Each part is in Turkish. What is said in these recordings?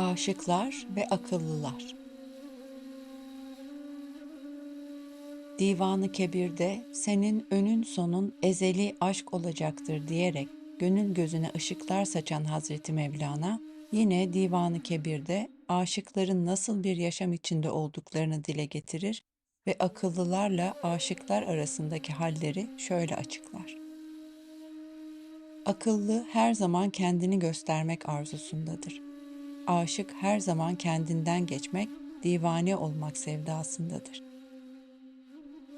Aşıklar ve akıllılar. Divanı Kebir'de senin önün sonun ezeli aşk olacaktır diyerek gönül gözüne ışıklar saçan Hazreti Mevlana yine Divanı Kebir'de aşıkların nasıl bir yaşam içinde olduklarını dile getirir ve akıllılarla aşıklar arasındaki halleri şöyle açıklar. Akıllı her zaman kendini göstermek arzusundadır. Aşık her zaman kendinden geçmek, divane olmak sevdasındadır.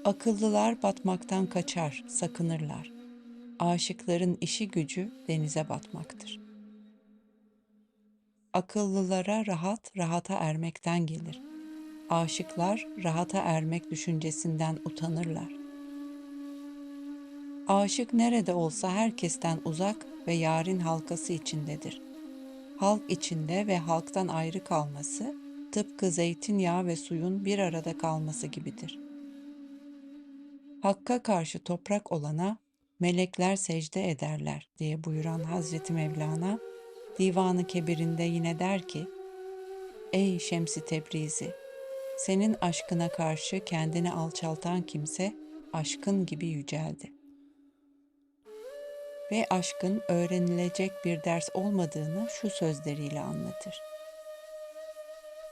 Akıllılar batmaktan kaçar, sakınırlar. Aşıkların işi gücü denize batmaktır. Akıllılara rahat, rahata ermekten gelir. Aşıklar rahata ermek düşüncesinden utanırlar. Aşık nerede olsa herkesten uzak ve yarın halkası içindedir. Halk içinde ve halktan ayrı kalması, tıpkı zeytinyağı ve suyun bir arada kalması gibidir. Hakka karşı toprak olana melekler secde ederler diye buyuran Hazreti Mevlana, Divanı Kebir'inde yine der ki, Ey Şemsi Tebrizi! Senin aşkına karşı kendini alçaltan kimse aşkın gibi yüceldi.'' Ve aşkın öğrenilecek bir ders olmadığını şu sözleriyle anlatır.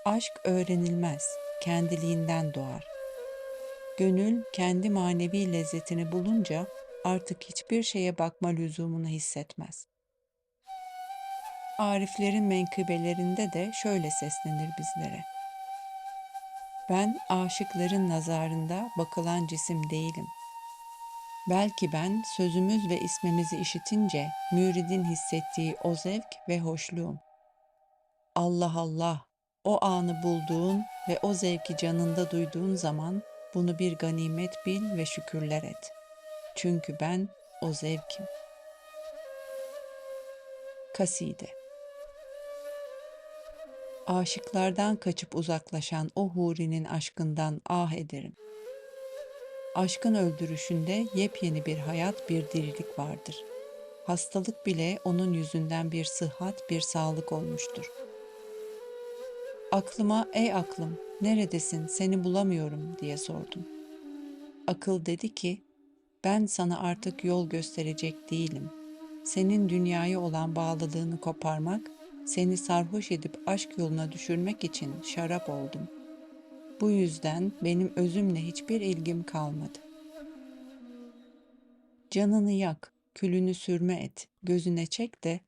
Aşk öğrenilmez, kendiliğinden doğar. Gönül kendi manevi lezzetini bulunca artık hiçbir şeye bakma lüzumunu hissetmez. Ariflerin menkıbelerinde de şöyle seslenir bizlere. Ben aşıkların nazarında bakılan cisim değilim.'' Belki ben sözümüz ve ismimizi işitince müridin hissettiği o zevk ve hoşluğum. Allah Allah, o anı bulduğun ve o zevki canında duyduğun zaman bunu bir ganimet bil ve şükürler et. Çünkü ben o zevkim. Kaside Aşıklardan kaçıp uzaklaşan o hurinin aşkından ah ederim.'' Aşkın öldürüşünde yepyeni bir hayat, bir dirilik vardır. Hastalık bile onun yüzünden bir sıhhat, bir sağlık olmuştur. Aklıma, ey aklım, neredesin, seni bulamıyorum diye sordum. Akıl dedi ki, ben sana artık yol gösterecek değilim. Senin dünyaya olan bağlılığını koparmak, seni sarhoş edip aşk yoluna düşürmek için şarap oldum.'' Bu yüzden benim özümle hiçbir ilgim kalmadı. Canını yak, külünü sürme et, gözüne çek de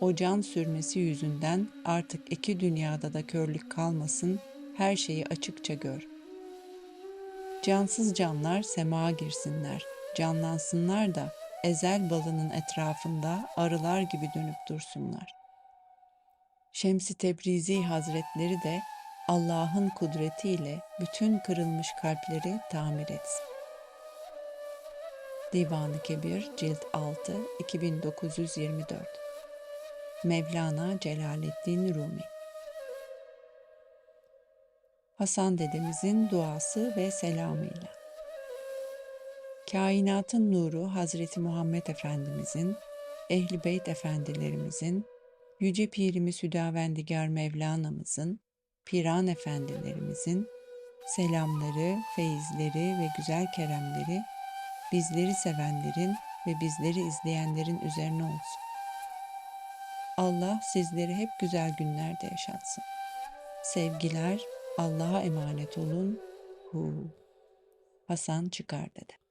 o can sürmesi yüzünden artık iki dünyada da körlük kalmasın, her şeyi açıkça gör. Cansız canlar semağa girsinler, canlansınlar da ezel balının etrafında arılar gibi dönüp dursunlar. Şemsi Tebrizi Hazretleri de Allah'ın kudretiyle bütün kırılmış kalpleri tamir etsin. Divanı Kebir Cilt 6 2924 Mevlana Celaleddin Rumi. Hasan dedemizin duası ve selamıyla. Kainatın nuru Hazreti Muhammed Efendimizin, Ehli Beyt Efendilerimizin, Yüce Pirimiz Hüdavendigar Mevlana'mızın, Piran efendilerimizin selamları, feyizleri ve güzel keremleri bizleri sevenlerin ve bizleri izleyenlerin üzerine olsun. Allah sizleri hep güzel günlerde yaşatsın. Sevgiler, Allah'a emanet olun. Hu. Hasan Çıkar dede.